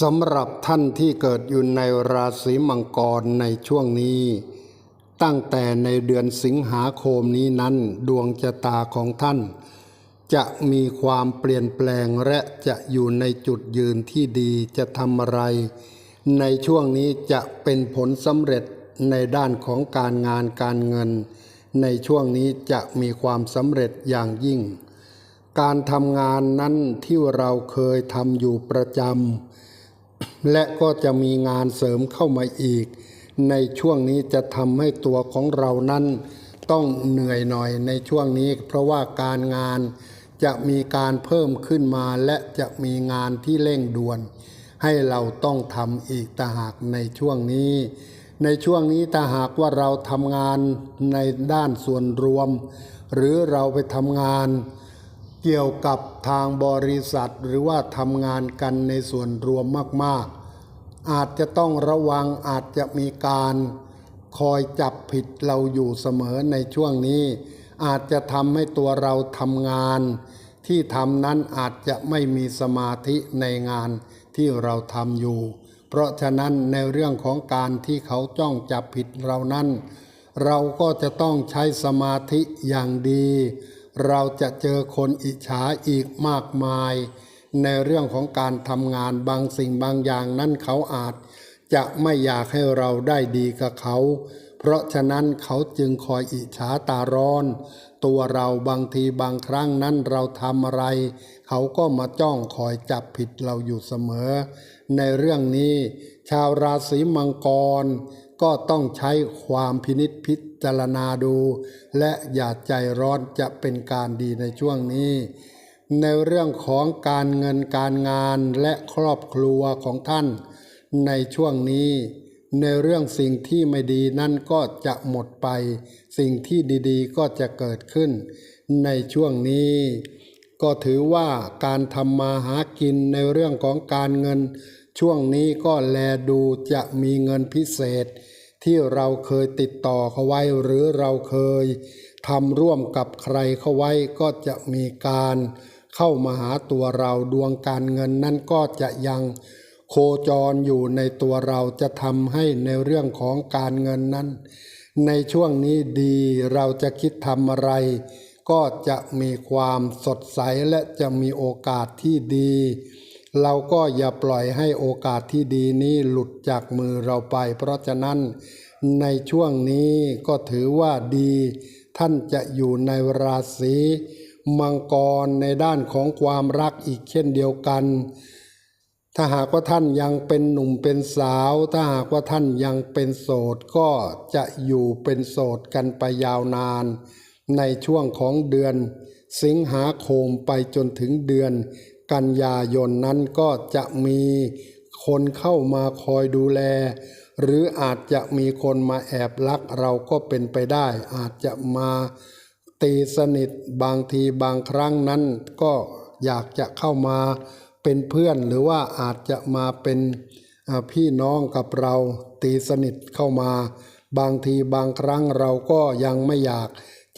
สำหรับท่านที่เกิดอยู่ในราศีมังกรในช่วงนี้ ตั้งแต่ในเดือนสิงหาคมนี้นั้นดวงชะตาของท่าน จะมีความเปลี่ยนแปลงและจะอยู่ในจุดยืนที่ดีจะทำอะไร ในช่วงนี้จะเป็นผลสำเร็จในด้านของการงานการเงิน ในช่วงนี้จะมีความสำเร็จอย่างยิ่ง การทำงานนั้นที่เราเคยทำอยู่ประจำและก็จะมีงานเสริมเข้ามาอีก ในช่วงนี้จะทำให้ตัวของเรานั้นต้องเหนื่อยหน่อยในช่วงนี้ เพราะว่าการงานจะมีการเพิ่มขึ้นมาและจะมีงานที่เร่งด่วน ให้เราต้องทำอีกต่าหากในช่วงนี้ ในช่วงนี้ถ้าหากว่าเราทำงานในด้านส่วนรวม หรือเราไปทำงาน เกี่ยวกับทางบริษัทหรือว่าทำงานกันในส่วนรวมมากๆ อาจจะต้องระวังอาจจะมีการคอยจับผิดเราอยู่เสมอในช่วงนี้ อาจจะทำให้ตัวเราทำงาน ที่ทำนั้นอาจจะไม่มีสมาธิในงานที่เราทำอยู่ เพราะฉะนั้นในเรื่องของการที่เขาจ้องจับผิดเรานั้น เราก็จะต้องใช้สมาธิอย่างดี เราจะเจอคนอิจฉาอีกมากมาย ในเรื่องของการทำงานบางสิ่งบางอย่างนั้นเขาอาจ จะไม่อยากให้เราได้ดีกับเขา เพราะฉะนั้นเขาจึงคอยอิจฉาตาร้อน ตัวเราบางทีบางครั้งนั้นเราทำอะไร เขาก็มาจ้องคอยจับผิดเราอยู่เสมอ ในเรื่องนี้ ชาวราศีมังกร ก็ต้องใช้ความพินิษพิจารณาดู และอย่าใจร้อนจะเป็นการดีในช่วงนี้ ในเรื่องของการเงินการงานและครอบครัวของท่าน ในช่วงนี้ ในเรื่องสิ่งที่ไม่ดีนั่นก็จะหมดไป สิ่งที่ดีๆ ก็จะเกิดขึ้น ในช่วงนี้ ก็ถือว่าการทำมาหากินในเรื่องของการเงินช่วงนี้ก็แลดูจะมีเงินพิเศษ ที่เราเคยติดต่อเขาไว้ หรือเราเคยทำร่วมกับใครเขาไว้ก็จะมีการเข้ามาหาตัวเราดวงการเงินนั่นก็จะยังโคจรอยู่ในตัวเราจะทำให้ในเรื่องของการเงินนั้น ในช่วงนี้ดีเราจะคิดทำอะไร ก็จะมีความสดใสและจะมีโอกาสที่ดี เราก็อย่าปล่อยให้โอกาสที่ดีนี้หลุดจากมือเราไป เพราะฉะนั้นในช่วงนี้ก็ถือว่าดี ท่านจะอยู่ในราศีมังกรในด้านของความรักอีกเช่นเดียวกัน ถ้าหากว่าท่านยังเป็นหนุ่มเป็นสาว ถ้าหากว่าท่านยังเป็นโสดก็จะอยู่เป็นโสดกันไปยาวนาน ในช่วงของเดือน สิงหาคมไปจนถึงเดือน กันยายนนั้นก็จะมีคนเข้ามาคอยดูแล หรืออาจจะมีคนมาแอบลักเราก็เป็นไปได้ อาจจะมาตีสนิทบางทีบางครั้งนั้น ก็อยากจะเข้ามาเป็นเพื่อนหรือว่าอาจจะมาเป็นพี่น้องกับเราตีสนิทเข้ามา บางทีบางครั้งเราก็ยังไม่อยาก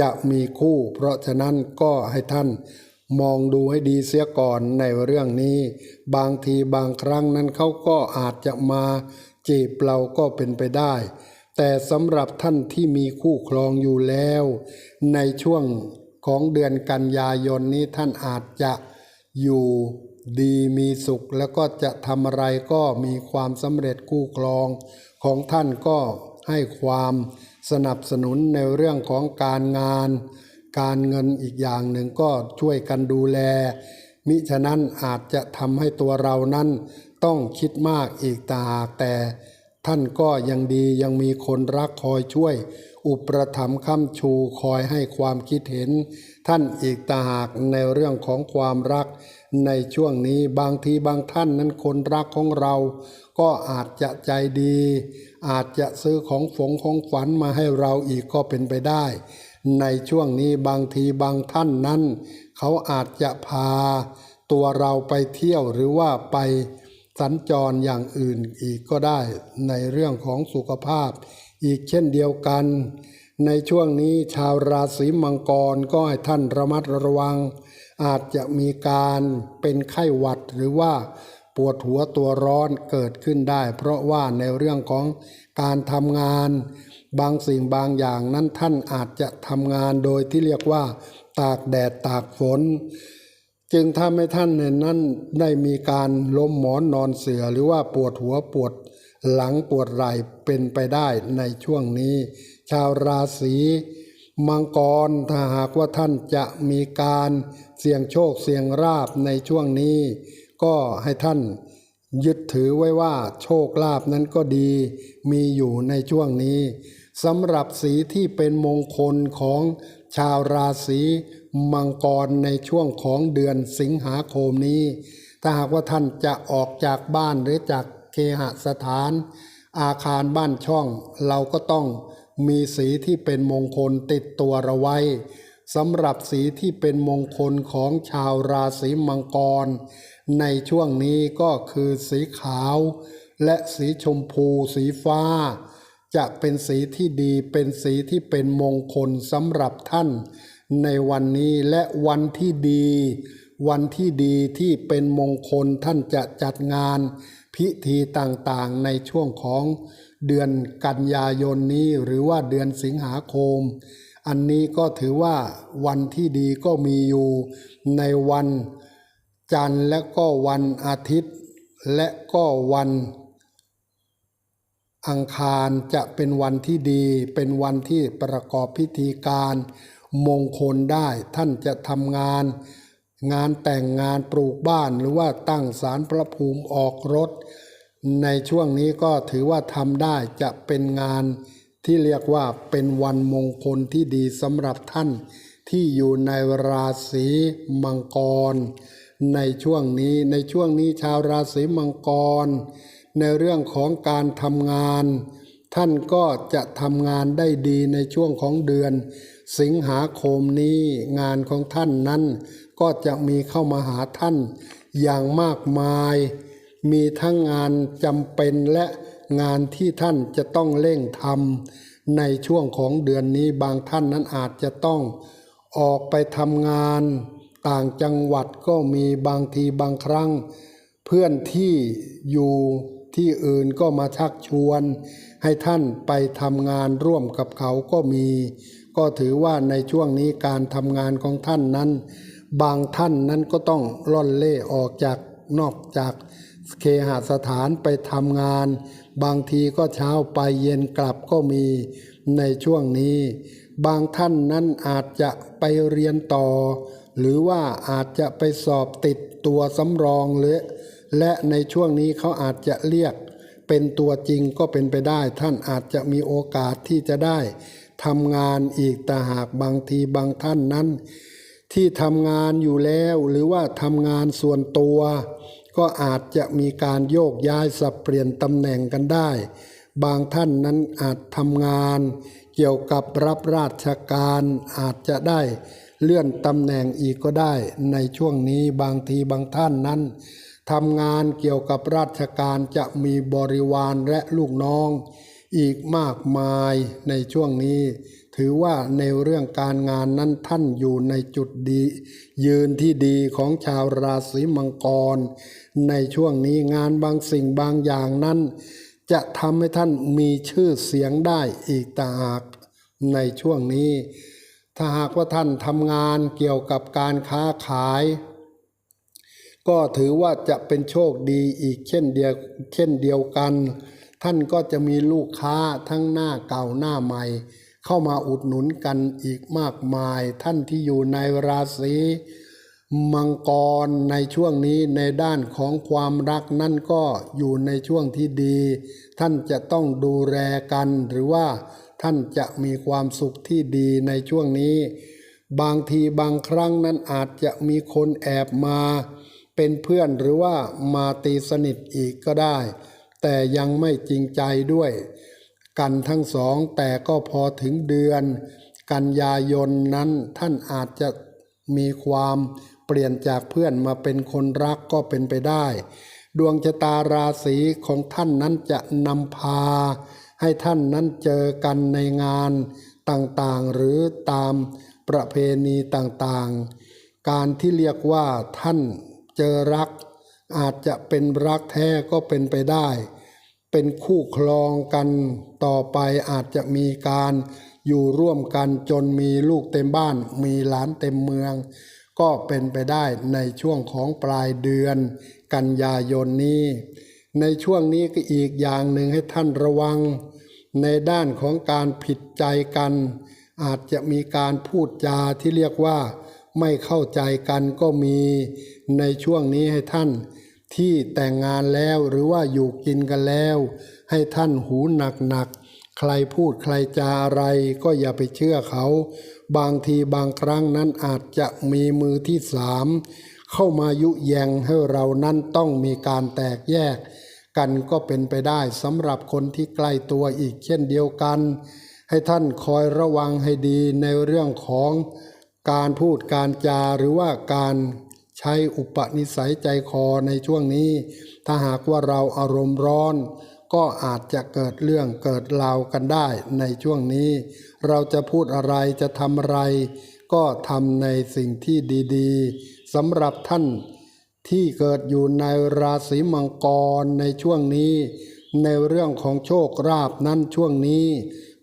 จะมีคู่ เพราะฉะนั้นก็ให้ท่าน มองดูให้ดีเสียก่อนในเรื่องนี้ บางทีบางครั้งนั้นเขาก็อาจจะมาจีบเราก็เป็นไปได้ แต่สำหรับท่านที่มีคู่ครองอยู่แล้ว ในช่วงของเดือนกันยายนนี้ท่านอาจจะอยู่ดีมีสุขแล้วก็จะทำอะไรก็มีความสำเร็จคู่ครอง ของท่านก็ให้ความสนับสนุนในเรื่องของการงาน การเงินอีกอย่างหนึ่งก็ช่วยกันดูแล มิฉะนั้นอาจจะทำให้ตัวเรานั้นต้องคิดมากอีกต่างหากแต่ท่านก็ยังดียังมีคนรักคอยช่วย อุปถัมภ์ค้ำชูคอยให้ความคิดเห็น ท่านอีกต่างหากในเรื่องของความรัก ในช่วงนี้บางทีบางท่านนั้นคนรักของเรา ก็อาจจะใจดี อาจจะซื้อของฝงของฝันมาให้เราอีกก็เป็นไปได้ ในช่วงนี้บางทีบางท่านนั้น เขาอาจจะพาตัวเราไปเที่ยวหรือว่าไปสัญจรอย่างอื่นอีกก็ได้ในเรื่องของสุขภาพ อีกเช่นเดียวกัน ในช่วงนี้ชาวราศีมังกรก็ให้ท่านระมัดระวัง อาจจะมีการเป็นไข้หวัดหรือว่าปวดหัวตัวร้อนเกิดขึ้นได้ เพราะว่าในเรื่องของการทำงาน บางสิ่งบางอย่างนั้นท่านอาจจะทำงานโดยที่เรียกว่า ตากแดดตากฝน จึงทำให้ท่านในนั้นได้มีการล้มหมอนนอนเสือหรือว่าปวดหัวปวดหลังปวดไหล่เป็นไปได้ในช่วงนี้ ชาวราศีมังกรถ้าหากว่าท่านจะมีการเสี่ยงโชคเสี่ยงราบในช่วงนี้ ก็ให้ท่านยึดถือไว้ว่าโชคลาภนั้นก็ดีมีอยู่ในช่วงนี้ สำหรับสีที่เป็นมงคลของชาวราศีมังกรในช่วงของเดือนสิงหาคมนี้ ถ้าหากว่าท่านจะออกจากบ้านหรือจากเคหสถาน อาคารบ้านช่อง เราก็ต้องมีสีที่เป็นมงคลติดตัวเราไว้สำหรับสีที่เป็นมงคลของชาวราศีมังกร ในช่วงนี้ก็คือสีขาว และสีชมพู สีฟ้า จะเป็นสีที่ดีเป็นสีที่เป็นมงคลสำหรับท่าน ในวันนี้และวันที่ดี วันที่ดีที่เป็นมงคลท่านจะจัดงาน พิธีต่างๆในช่วงของเดือนกันยายนนี้หรือว่าเดือนสิงหาคม อันนี้ก็ถือว่าวันที่ดีก็มีอยู่ในวันจันทร์และก็วันอาทิตย์ และก็วัน อังคารจะเป็นวันที่ดี เป็นวันที่ประกอบพิธีการ มงคลได้ท่านจะทำงาน งานแต่งงานปลูกบ้านหรือว่าตั้งศาลพระภูมิออกรถ ในช่วงนี้ก็ถือว่าทำได้จะเป็นงานที่เรียกว่าเป็นวันมงคลที่ดีสำหรับท่านที่อยู่ในราศีมังกร ในช่วงนี้ในช่วงนี้ชาวราศีมังกร ในเรื่องของการทำงาน ท่านก็จะทำงานได้ดีในช่วงของเดือน สิงหาคมนี้งานของท่านนั้น ก็จะมีเข้ามาหาท่านอย่างมากมาย มีทั้งงานจำเป็นและงานที่ท่านจะต้องเร่งทำในช่วงของเดือนนี้บางท่านนั้นอาจจะต้องออกไปทำงานต่างจังหวัดก็มีบางทีบางครั้ง เพื่อนที่อยู่ ที่อื่นก็มาชักชวน ให้ท่านไปทำงานร่วมกับเขาก็มี ก็ถือว่าในช่วงนี้การทำงานของท่านนั้น บางท่านนั้นก็ต้องล่อนเล่ออกจากนอกจากเคหสถานไปทำงาน บางทีก็เช้าไปเย็นกลับก็มีในช่วงนี้ บางท่านนั้นอาจจะไปเรียนต่อ หรือว่าอาจจะไปสอบติดตัวสำรองหรือ และในช่วงนี้เขาอาจจะเรียกเป็นตัวจริงก็เป็นไปได้ ท่านอาจจะมีโอกาสที่จะได้ทำงานอีกแต่หากบางทีบางท่านนั้น ที่ทำงานอยู่แล้วหรือว่าทำงานส่วนตัว ก็อาจจะมีการโยกย้ายสับเปลี่ยนตำแหน่งกันได้ บางท่านนั้นอาจทำงาน เกี่ยวกับรับราชการอาจจะได้เลื่อนตำแหน่งอีกก็ได้ ในช่วงนี้บางทีบางท่านนั้น ทำงานเกี่ยวกับราชการจะมีบริวารและลูกน้อง อีกมากมายในช่วงนี้ ถือว่าในเรื่องการงานนั้นท่านอยู่ในจุดดี ยืนที่ดีของชาวราศีมังกร ในช่วงนี้งานบางสิ่งบางอย่างนั้น จะทำให้ท่านมีชื่อเสียงได้อีกต่างหากในช่วงนี้ ถ้าหากว่าท่านทำงานเกี่ยวกับการค้าขาย ก็ถือว่าจะเป็นโชคดีอีกเช่นเดียวเช่นเดียวกัน ท่านก็จะมีลูกค้าทั้งหน้าเก่าหน้าใหม่ เข้ามาอุดหนุนกันอีกมากมาย ท่านที่อยู่ในราศีมังกรในช่วงนี้ในด้านของความรักนั่นก็อยู่ในช่วงที่ดี ท่านจะต้องดูแลกันหรือว่าท่านจะมีความสุขที่ดีในช่วงนี้ บางทีบางครั้งนั้นอาจจะมีคนแอบมา เป็นเพื่อนหรือว่ามาตีสนิทอีกก็ได้ แต่ยังไม่จริงใจด้วย กันทั้งสองแต่ก็พอถึงเดือน กันยายนนั้นท่านอาจจะมีความเปลี่ยนจากเพื่อนมาเป็นคนรักก็เป็นไปได้ ดวงชะตาราศีของท่านนั้นจะนำพา ให้ท่านนั้นเจอกันในงานต่างๆหรือตามประเพณีต่างๆ การที่เรียกว่าท่าน เจอรัก อาจจะเป็นรักแท้ก็เป็นไปได้ เป็นคู่ครองกันต่อไปอาจจะมีการอยู่ร่วมกันจนมีลูกเต็มบ้าน มีหลานเต็มเมือง ก็เป็นไปได้ในช่วงของปลายเดือน กันยายนนี้ ในช่วงนี้ก็อีกอย่างหนึ่งให้ท่านระวัง ในด้านของการผิดใจกัน อาจจะมีการพูดจาที่เรียกว่า ไม่เข้าใจกันก็มีในช่วงนี้ให้ท่าน ที่แต่งงานแล้วหรือว่าอยู่กินกันแล้ว ให้ท่านหูหนักๆใครพูดใครจาอะไรก็อย่าไปเชื่อเขา บางทีบางครั้งนั้นอาจจะมีมือที่สามเข้ามายุแยงให้เรานั้นต้องมีการแตกแยก กันก็เป็นไปได้สำหรับคนที่ใกล้ตัวอีกเช่นเดียวกัน ให้ท่านคอยระวังให้ดีในเรื่องของ การพูดการจาหรือว่าการใช้อุปนิสัยใจคอในช่วงนี้ ถ้าหากว่าเราอารมณ์ร้อน ก็อาจจะเกิดเรื่องเกิดราวกันได้ในช่วงนี้ เราจะพูดอะไรจะทำอะไร ก็ทำในสิ่งที่ดีๆสำหรับท่านที่เกิดอยู่ในราศีมังกรในช่วงนี้ ในเรื่องของโชคราบนั้นช่วงนี้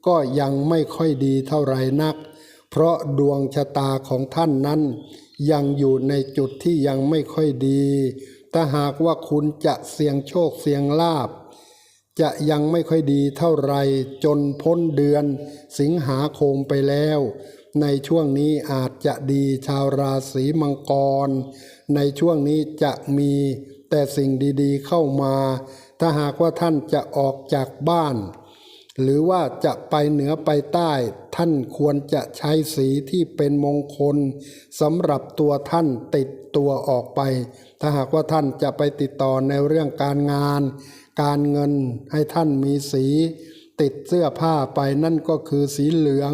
ก็ยังไม่ค่อยดีเท่าไรนัก เพราะดวงชะตาของท่านนั้น ยังอยู่ในจุดที่ยังไม่ค่อยดี ถ้าหากว่าคุณจะเสี่ยงโชคเสี่ยงลาบ จะยังไม่ค่อยดีเท่าไรจนพ้นเดือน สิงหาคมไปแล้ว ในช่วงนี้อาจจะดีชาวราศีมังกร ในช่วงนี้จะมีแต่สิ่งดีๆเข้ามา ถ้าหากว่าท่านจะออกจากบ้าน หรือว่าจะไปเหนือไปใต้ ท่านควรจะใช้สีที่เป็นมงคลสำหรับตัวท่านติดตัวออกไป ถ้าหากว่าท่านจะไปติดต่อในเรื่องการงาน การเงินให้ท่านมีสี ติดเสื้อผ้าไปนั่นก็คือสีเหลือง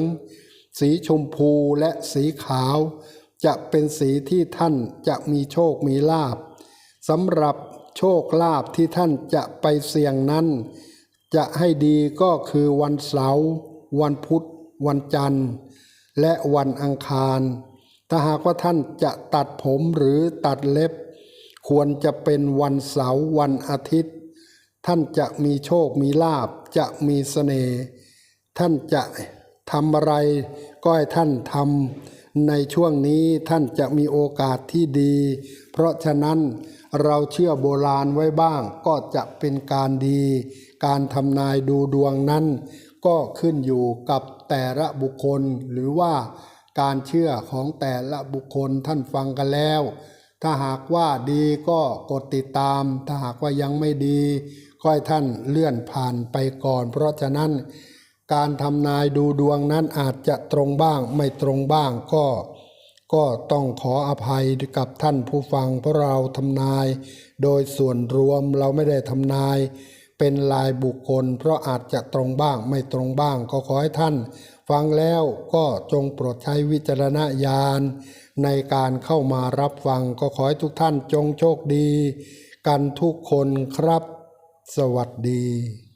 สีชมพูและสีขาว จะเป็นสีที่ท่านจะมีโชคมีลาบสำหรับโชคลาภที่ท่านจะไปเสี่ยงนั้น จะให้ดีก็คือวันเสาร์วันพุธ วันจันทร์ และวันอังคาร ถ้าหากว่าท่านจะตัดผมหรือตัดเล็บ ควรจะเป็นวันเสาร์วันอาทิตย์ ท่านจะมีโชคมีลาบจะมีเสน่ห์ท่านจะทำอะไรก็ให้ท่านทำในช่วงนี้ท่านจะมีโอกาสที่ดี เพราะฉะนั้นเราเชื่อโบราณไว้บ้างก็จะเป็นการดี การทำนายดูดวงนั้น ก็ขึ้นอยู่กับแต่ละบุคคลหรือว่าการเชื่อของแต่ละบุคคลท่านฟังกันแล้ว ถ้าหากว่าดีก็กดติดตาม ถ้าหากว่ายังไม่ดีก็ให้ท่านเลื่อนผ่านไปก่อน เพราะฉะนั้น การทำนายดูดวงนั้นอาจจะตรงบ้างไม่ตรงบ้างก็ ก็ต้องขออภัยกับท่านผู้ฟังเพราะเราทำนาย โดยส่วนรวมเราไม่ได้ทำนาย เป็นลายบุคคล เพราะอาจจะตรงบ้างไม่ตรงบ้างก็ขอให้ท่าน ฟังแล้วก็จงโปรดใช้วิจารณญาณในการเข้ามารับฟังก็ขอให้ทุกท่านจงโชคดี กันทุกคนครับ สวัสดี